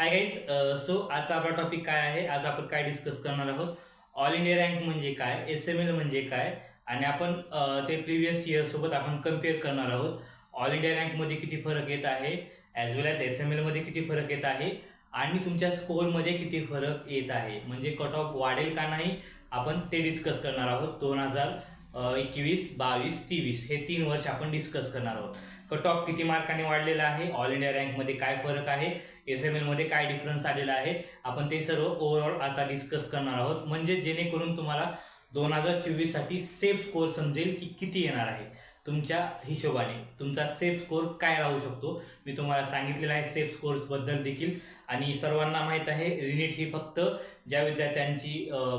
Hi guys so आजचा आपला topic काय आहे? आज आपण काय डिस्कस करणार आहोत? ऑल इंडिया रँक म्हणजे काय? एस एम एल म्हणजे काय? आणि आपण ते प्रिव्हियस इयरसोबत आपण कंपेअर करणार आहोत. ऑल इंडिया रँकमध्ये किती फरक येत आहे? As well as S M एलमध्ये किती फरक येत आहे? आणि तुमच्या स्कोअरमध्ये किती फरक येत आहे? म्हणजे कट ऑफ वाढेल का नाही? आपण ते डिस्कस करणार आहोत. दोन हजार एकवीस बावीस तेवीस हे तीन वर्ष आपण डिस्कस करणार आहोत. कट ऑफ किती मार्काने वाढलेला आहे? ऑल इंडिया रँकमध्ये काय फरक आहे? एस एम एलमध्ये काय डिफरन्स आलेला आहे आपण ते सर्व ओव्हरऑल आता डिस्कस करणार आहोत. म्हणजे जेणेकरून तुम्हाला दोन हजार चोवीससाठी सेफ स्कोअर समजेल की किती येणार आहे. तुमच्या हिशोबाने तुमचा सेफ स्कोअर काय राहू शकतो मी तुम्हाला सांगितलेला आहे सेफ स्कोअर्सबद्दल देखील. आणि सर्वांना माहीत आहे रिनीट ही फक्त ज्या विद्यार्थ्यांची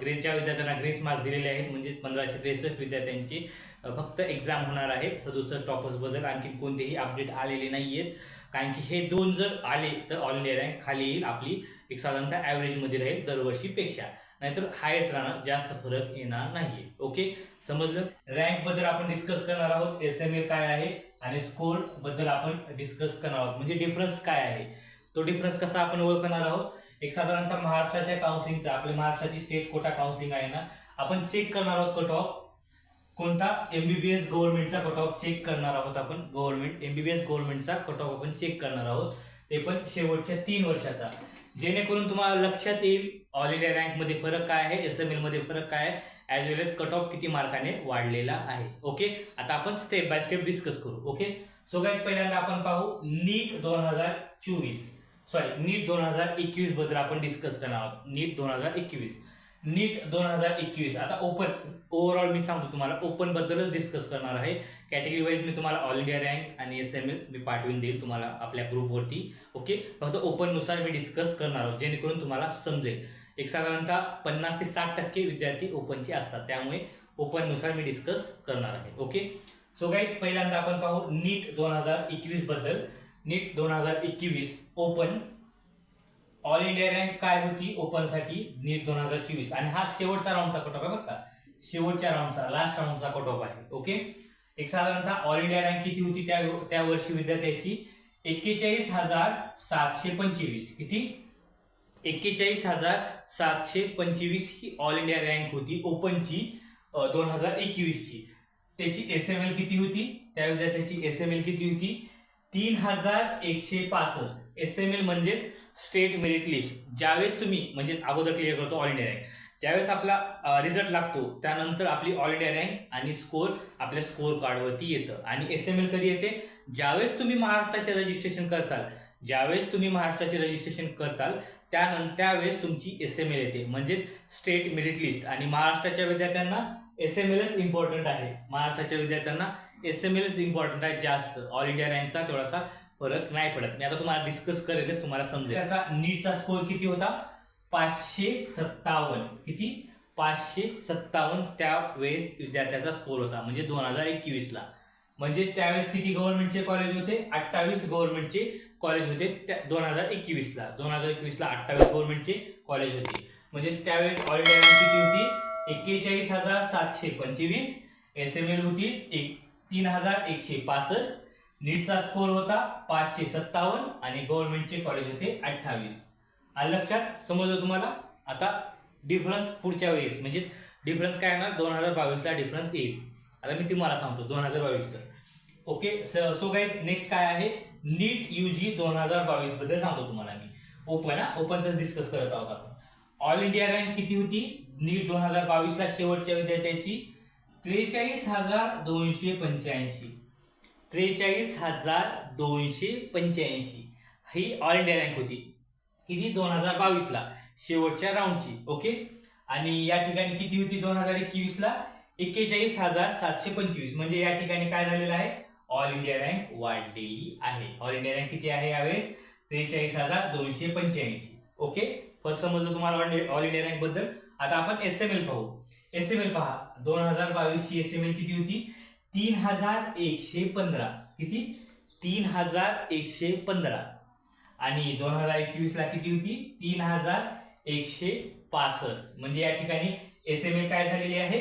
ग्रेस ज्या विद्यार्थ्यांना ग्रेस मार्क दिलेले आहेत म्हणजे पंधराशे त्रेसष्ट विद्यार्थ्यांची फक्त एक्झाम होणार आहे. सदुसष्ट टॉपर्सबद्दल आणखी कोणतेही अपडेट आलेले नाही आहेत कारण की हे दोन जर आले तर ऑल इंडिया रँक खाली येईल आपली. एक साधारणतः ॲव्हरेजमध्ये राहील दरवर्षीपेक्षा नाहीतर हायच राहणार जास्त फरक येणार नाही ओके समजलं? रँकबद्दल आपण डिस्कस करणार आहोत. एस एम एल काय आहे? आणि स्कोरबद्दल आपण डिस्कस करणार आहोत. म्हणजे डिफरन्स काय आहे? तो डिफरन्स कसा आपण ओळखणार आहोत? एक साधारणतः महाराष्ट्राच्या काउन्सिलिंगचा आपल्या महाराष्ट्राची स्टेट कोटा काउन्सिलिंग आहे ना आपण चेक करणार आहोत कट ऑफ कोणता एमबीबीएस गव्हर्नमेंटचा कट ऑफ चेक करणार आहोत आपण? गव्हर्नमेंट एमबीबीएस गव्हर्नमेंटचा कट ऑफ आपण चेक करणार आहोत. ते पण शेवटच्या तीन वर्षाचा. जेणेकरून तुम्हाला लक्षात येईल ऑल इंडिया रँकमध्ये फरक काय आहे एस एम एलमध्ये फरक काय आहे as well as cut off किती मार्काने वाढलेला आहे. ओके आता आपण स्टेप बाय स्टेप डिस्कस करू. ओके सो गाईज पहिल्यांदा आपण पाहू नीट दोन हजार चोवीस. सॉरी नीट दोन हजार एकवीसबद्दल आपण डिस्कस करणार आहोत. नीट दोन हजार एकवीस. नीट दोन हजार एकवीस. आता ओपन ओव्हरऑल मी सांगतो तुम्हाला ओपन बद्दलच डिस्कस करणार आहे. कॅटेगरी वाईज मी तुम्हाला ऑल इंडिया रँक आणि एस एम एल मी पाठवून देईल तुम्हाला आपल्या ग्रुपवरती ओके फक्त ओपननुसार मी डिस्कस करणार आहोत जेणेकरून तुम्हाला समजेल. एक साधारणतः पन्नास ते साठ टक्के विद्यार्थी ओपनचे असतात. त्यामुळे ओपननुसार मी डिस्कस करणार आहे. ओके सो गाईज पहिल्यांदा आपण पाहू नीट दोन हजार एकवीसबद्दल. नीट दोन हजार एकवीस ओपन ऑल इंडिया रँक काय होती? ओपनसाठी नीट दोन हजार चोवीस. आणि हा शेवटचा राऊंडचा कट ऑफ आहे बरं का? शेवटच्या राऊंडचा लास्ट राऊंडचा कट ऑफ आहे. ओके एक साधारणतः ऑल इंडिया रँक किती होती त्या त्या वर्षी विद्यार्थ्याची? एक्केचाळीस हजार सातशे पंचवीस. किती? एक्केचाळीस हजार सातशे पंचवीस ही ऑल इंडिया रँक होती. ओपनची दोन हजार एकवीसची. त्याची एस एम एल किती होती? त्या विद्यार्थ्याची एस एम एल किती होती? तीन हजार एकशे पासष्ट. एस एम एल म्हणजेच स्टेट मेरिट लिस्ट ज्यावेळेस तुम्ही म्हणजे अगोदर क्लिअर करतो ऑल इंडिया रँक ज्यावेळेस आपला रिझल्ट लागतो त्यानंतर आपली ऑल इंडिया रँक आणि स्कोर आपल्या स्कोर कार्डवरती येतं. आणि एस एम एल कधी येते? ज्यावेळेस तुम्ही महाराष्ट्राचे रजिस्ट्रेशन करताल ज्यावेळेस तुम्ही महाराष्ट्राचे रजिस्ट्रेशन करताल त्यानंतर त्यावेळेस तुमची एस एम एल येते. म्हणजेच स्टेट मेरिट लिस्ट आणि महाराष्ट्राच्या विद्यार्थ्यांना एस एम एलच इम्पॉर्टंट आहे. महाराष्ट्राच्या विद्यार्थ्यांना एस एम एलच इम्पॉर्टंट आहे जास्त. ऑल इंडिया रँकचा थोडासा फरक नाही पडत. मी आता तुम्हाला डिस्कस करेलच तुम्हाला समजेल. त्याचा नीटचा स्कोर किती होता? पाचशे सत्तावन्न. किती? पाचशे सत्तावन्न त्यावेळेस विद्यार्थ्याचा स्कोर होता. म्हणजे दोन हजार एकवीसला. म्हणजे त्यावेळेस किती गव्हर्नमेंटचे कॉलेज होते? अठ्ठावीस गव्हर्नमेंटचे कॉलेज होते. त्या दोन हजार एकवीसला. दोन हजार एकवीसला अठ्ठावीस गव्हर्नमेंटचे कॉलेज होते. म्हणजे त्यावेळेस ऑल इंडिया रँक किती होती? एक्केचाळीस हजार सातशे पंचवीस. एस एम एल होती एक तीन हजार एकशे पासष्ट. नीटचा स्कोर होता पाचशे सत्तावन्न आणि गव्हर्नमेंटचे कॉलेज होते अठ्ठावीस. आलं लक्षात समजलं तुम्हाला? आता डिफरन्स पुढच्या वेळेस. म्हणजे डिफरन्स काय येणार दोन हजार बावीसला डिफरन्स येईल. आता मी तुम्हाला सांगतो दोन हजार बावीसचं. ओके सो गाईज नेक्स्ट काय आहे? नीट यू जी दोन हजार बावीसबद्दल सांगतो तुम्हाला मी. ओपन हा? ओपनच डिस्कस करत आहोत आपण. ऑल इंडिया रँक किती होती? नीट दोन हजार बावीसला शेवटच्या विद्यार्थ्याची. त्रेचाळीस हजार दोनशे पंच्याऐंशी. त्रेचाळीस हजार दोनशे पंच्याऐंशी. ही ऑल इंडिया रँक होती. किती? दोन हजार बावीसला. शेवटच्या राऊंडची ओके आणि या ठिकाणी किती होती? दोन हजार एकवीसला. एक्केचाळीस हजार सातशे पंचवीस. म्हणजे या ठिकाणी काय झालेलं आहे? ऑल इंडिया रँक वाढलेली आहे. ऑल इंडिया रँक किती आहे यावेळेस? त्रेचाळीस हजार दोनशे पंच्याऐंशी. ओके फर्स्ट समजलं तुम्हाला ऑल इंडिया रँकबद्दल? आता आपण एस एम एल पाहू. एस एम एल पहा. दोन हजार बावीसची एस एम एल किती होती? तीन हजार एकशे पंधरा. किती? तीन हजार एकशे पंधरा. आणि दोन हजार एकवीस ला किती होती? तीन हजार एकशे पासष्ट. म्हणजे या ठिकाणी एस एम एल काय झालेली आहे?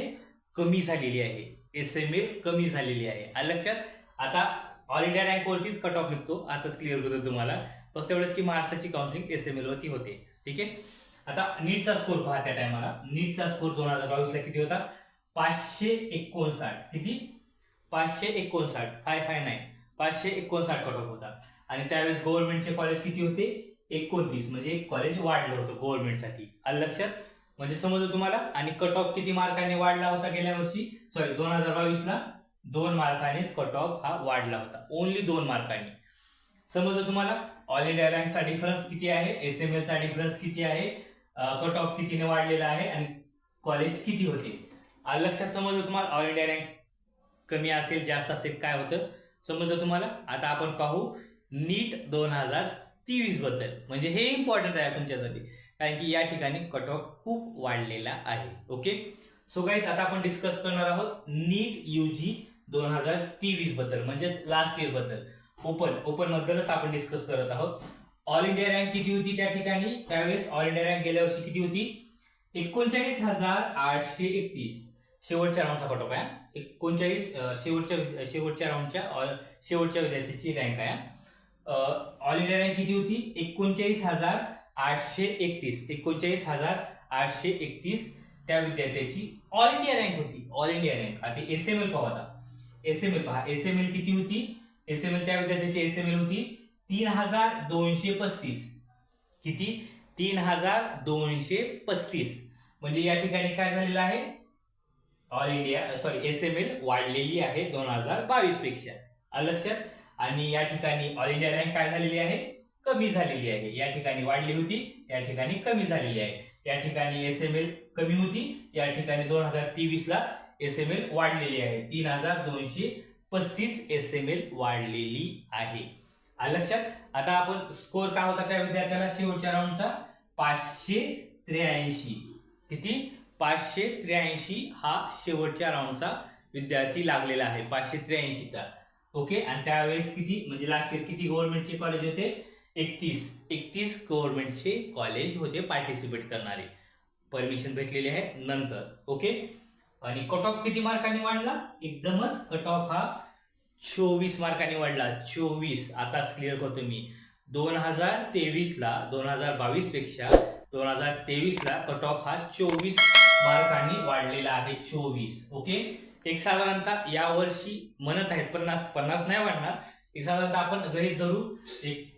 कमी झालेली आहे. एस एम एल कमी झालेली आहे. लक्षात आता ऑल इंडिया रँक वरतीच कट ऑफ निघतो. आताच क्लिअर होतो तुम्हाला. फक्त एवढंच की महाराष्ट्राची काउन्सिलिंग एस एम एलवरती होते. ठीक आहे? आता नीटचा स्कोर पहा त्या टायमाला नीटचा स्कोर दोन हजार बावीसला किती होता? पाचशे एकोणसाठ. किती? पाचशे एकोणसाठ. फाय फाय नाईन पाचशे एकोणसाठ कट ऑफ होता. आणि त्यावेळेस गव्हर्नमेंटचे कॉलेज किती होते? एकोणतीस. म्हणजे कॉलेज वाढलं होतं गव्हर्नमेंटसाठी आलं लक्षात? म्हणजे समजलं तुम्हाला? आणि कट ऑफ किती मार्काने वाढला होता गेल्या वर्षी? सॉरी दोन हजार बावीसला दोन मार्कानेच कट ऑफ हा वाढला होता. ओनली दोन मार्कांनी. समजलं तुम्हाला? ऑल इंडिया रँकचा डिफरन्स किती आहे? एस एम एलचा डिफरन्स किती आहे? कट ऑफ कितीने वाढलेला आहे? आणि कॉलेज किती होते? लक्षात समजलं तुम्हाला? ऑल इंडिया रँक कमी असेल जास्त असेल काय होतं? समजलं तुम्हाला? आता आपण पाहू नीट दोन हजार तेवीसबद्दल. म्हणजे हे इम्पॉर्टंट आहे तुमच्यासाठी. कारण की या ठिकाणी कट ऑफ खूप वाढलेला आहे. ओके सो गाईज आता आपण डिस्कस करणार आहोत नीट यू जी दोन हजार तेवीसबद्दल. म्हणजेच लास्ट इयरबद्दल. ओपन ओपन बद्दलच आपण डिस्कस करत आहोत. ऑल इंडिया रँक किती होती त्या ठिकाणी? त्यावेळेस ऑल इंडिया रँक गेल्या वर्षी किती होती? एकोणचाळीस हजार आठशे एकतीस. शेवटच्या राऊंडचा कट ऑफ आहे. एकोणचाळीस शेवटच्या विद्या- शेवटच्या राऊंडच्या ऑल- शेवटच्या विद्यार्थ्याची रँक आहे. ऑल इंडिया रँक किती होती? एकोणचाळीस हजार आठशे एकतीस. एकोणचाळीस हजार आठशे एकतीस त्या विद्यार्थ्याची ऑल इंडिया रँक होती. ऑल इंडिया रँक आता एस एम एल पाहू आता. एस एम एल पहा. एस एम एल किती होती? एस एम एल त्या विद्यार्थ्याची एस एम एल होती तीन हजार दोनशे पस्तीस. किती? तीन हजार दोनशे पस्तीस. म्हणजे या ठिकाणी काय झालेलं आहे? All India sorry S M L वाढलेली आहे दोन हजार बावीसपेक्षा. लक्षात आणि या ठिकाणी ऑल इंडिया रँक काय झालेली आहे? कमी झालेली आहे. या ठिकाणी वाढली होती या ठिकाणी कमी झालेली आहे. या ठिकाणी एस एम एल कमी होती या ठिकाणी दोन हजार तेवीस ला एस एम एल वाढलेली आहे. तीन हजार दोनशे पस्तीस एस एम एल वाढलेली आहे. लक्षात आता आपण स्कोर काय होता त्या विद्यार्थ्याला? शेवटच्या राऊंडचा पाचशे त्र्याऐंशी. किती? पाचशे त्र्याऐंशी हा शेवटच्या राऊंडचा विद्यार्थी लागलेला आहे. पाचशे त्र्याऐंशीचा. ओके आणि त्यावेळेस किती? म्हणजे लास्ट इयर किती गव्हर्नमेंटचे कॉलेज होते? एकतीस. एकतीस गव्हर्नमेंटचे कॉलेज होते पार्टिसिपेट करणारे. परमिशन भेटलेली आहे नंतर. ओके आणि कट ऑफ किती मार्कांनी वाढला? एकदमच कट ऑफ हा चोवीस मार्कांनी वाढला. चोवीस. आताच क्लिअर करतो मी. दोन हजार तेवीसला दोन हजार बावीसपेक्षा दोन हजार तेवीसला कट ऑफ हा चोवीस मार्कांनी वाढलेला आहे चोवीस ओके? एक साधारणतः या वर्षी म्हणत आहेत पन्नास पन्नास नाही वाढणार. एक साधारणतः आपण गणित धरू. एक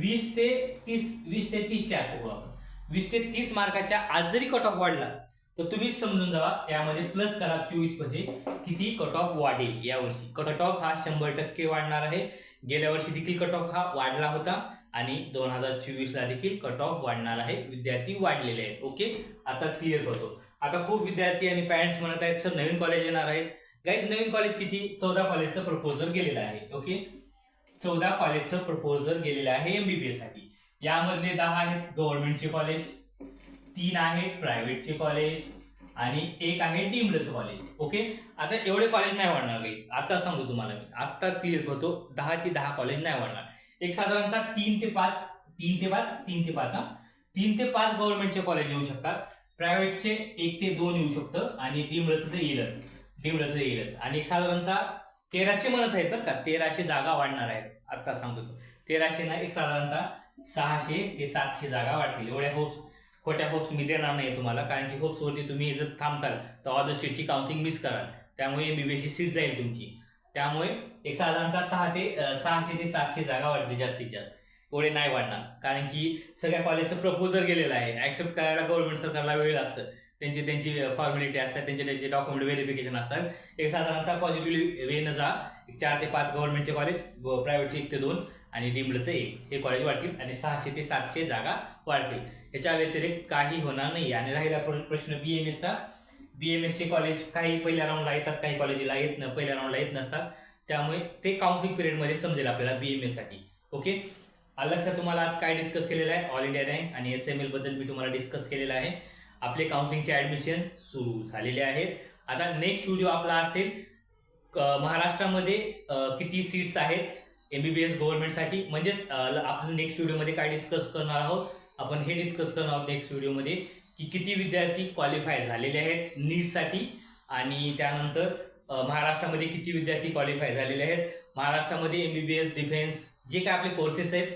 वीस ते तीस वीस ते तीसच्या आत बघू आपण. वीस ते तीस मार्काच्या आज जरी कट ऑफ वाढला तर तुम्हीच समजून जावा यामध्ये प्लस करा चोवीसमध्ये किती कट ऑफ वाढेल यावर्षी कट ऑफ हा शंभर टक्के वाढणार आहे. गेल्या वर्षी देखील कट ऑफ हा वाढला होता. आणि दोन हजार चोवीसला देखील कट ऑफ वाढणार आहे. विद्यार्थी वाढलेले आहेत. ओके आताच क्लिअर करतो. आता खूप विद्यार्थी आणि पॅरेंट्स म्हणत आहेत सर नवीन कॉलेज येणार आहेत गाईज नवीन कॉलेज किती? चौदा कॉलेजचं प्रपोजल गेलेलं आहे. ओके चौदा कॉलेजचं प्रपोजल गेलेलं आहे एमबीबीएससाठी. यामधले दहा आहेत गव्हर्नमेंटचे कॉलेज तीन आहेत प्रायव्हेटचे कॉलेज आणि एक आहे डीमडचं कॉलेज ओके आता एवढे कॉलेज नाही वाढणार काही आता सांगतो तुम्हाला मी. आत्ताच क्लिअर करतो. दहाची दहा कॉलेज नाही वाढणार. एक साधारणतः तीन ते पाच तीन ते पाच तीन ते पाच हा. तीन ते पाच गव्हर्नमेंटचे कॉलेज येऊ शकतात. प्रायव्हेटचे एक ते दोन येऊ शकतं आणि डीमडचं तर येईलच. डीमडचं येईलच. आणि एक साधारणतः तेराशे म्हणत आहेत बरं का. तेराशे जागा वाढणार आहेत. आत्ता सांगतो. तो तेराशे ना एक साधारणतः सहाशे ते सातशे जागा वाढतील. एवढ्या होप्स खोट्या होप्स मी देणार नाही तुम्हाला. कारण की होप्सवरती तुम्ही जर थांबताल तर ऑदर स्टेटची काउन्सिलिंग मिस कराल. त्यामुळे एमबीबीएसची सीट जाईल तुमची. त्यामुळे एक साधारणतः सहा ते सहाशे ते सातशे जागा वाढतील जास्तीत जास्त. एवढे नाही वाढणार. कारण की सगळ्या कॉलेजचं प्रपोजल गेलेलं आहे. ऍक्सेप्ट करायला गव्हर्नमेंट सरकारला वेळ लागतं. त्यांची त्यांची फॉर्मॅलिटी असतात त्यांचे त्यांचे डॉक्युमेंट व्हेरिफिकेशन असतात. एक साधारणतः पॉझिटिव्ह वेनं जा. एक चार ते पाच गव्हर्नमेंटचे कॉलेज प्रायव्हेटचे एक ते दोन आणि डिम्डचं एक. हे कॉलेज वाढतील आणि सहाशे ते सातशे जागा वाढतील. याच्या व्यतिरिक्त काही होणार नाही. आणि राहिला प्रश्न बी एम एसचा बी एम एसचे कॉलेज काही पहिल्या राऊंडला येतात काही कॉलेजला येत न पहिल्या राऊंडला येत नसतात. त्यामुळे ते काउन्सिलिंग पिरियडमध्ये समजेल आपल्याला बी एम एससाठी ओके लक्षात तुम्हाला आज काय डिस्कस केलेलं आहे? ऑल इंडिया रँक आणि एस एम एलबद्दल मी तुम्हाला डिस्कस केलेलं आहे. आपले काउन्सिलिंगचे ॲडमिशन सुरू झालेले आहेत. आता नेक्स्ट व्हिडिओ आपला असेल महाराष्ट्रामध्ये किती सीट्स आहेत एम बी गव्हर्नमेंटसाठी म्हणजेच आपण नेक्स्ट व्हिडिओमध्ये काय डिस्कस करणार आहोत? आपण हे डिस्कस करणार आहोत नेक्स्ट व्हिडिओमध्ये की किती विद्यार्थी क्वालिफाय झालेले आहेत नीटसाठी आणि त्यानंतर महाराष्ट्रामध्ये किती विद्यार्थी क्वालिफाय झालेले आहेत? महाराष्ट्रामध्ये M B B S defence जे काय आपले कोर्सेस आहेत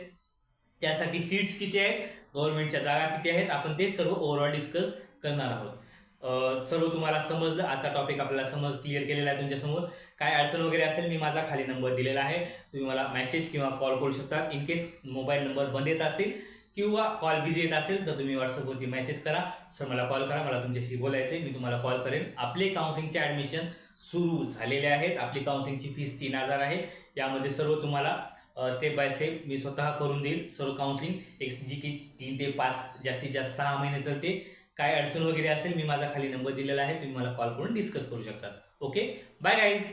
त्यासाठी सीट्स किती आहेत? गव्हर्नमेंटच्या जागा किती आहेत? आपण ते सर्व ओव्हरऑल डिस्कस करणार आहोत. सर्व तुम्हाला समजलं? आजचा टॉपिक आपल्याला समज क्लिअर केलेला आहे तुमच्यासमोर काय अडचण वगैरे असेल मी माझा खाली नंबर दिलेला आहे. तुम्ही मला मेसेज किंवा कॉल करू शकता. इन केस मोबाईल नंबर बंद येत असेल किंवा कॉल बिझी येत असेल तर तुम्ही व्हॉट्सअपवरती मेसेज करा. सर मला कॉल करा. मला तुमच्याशी बोलायचं आहे मी तुम्हाला कॉल करेन. आपले काउन्सिलिंगचे ॲडमिशन सुरू झालेले आहेत. आपली काउन्सिलिंगची फीस तीन हजार आहे. यामध्ये सर्व तुम्हाला स्टेप बाय स्टेप मी स्वतः करून देईल. सर्व काउन्सिलिंग एक जी की तीन ते पाच जास्तीत जास्त सहा महिने चालते. काय अडचण वगैरे असेल मी माझा खाली नंबर दिलेला आहे. तुम्ही मला कॉल करून डिस्कस करू शकता. Okay bye guys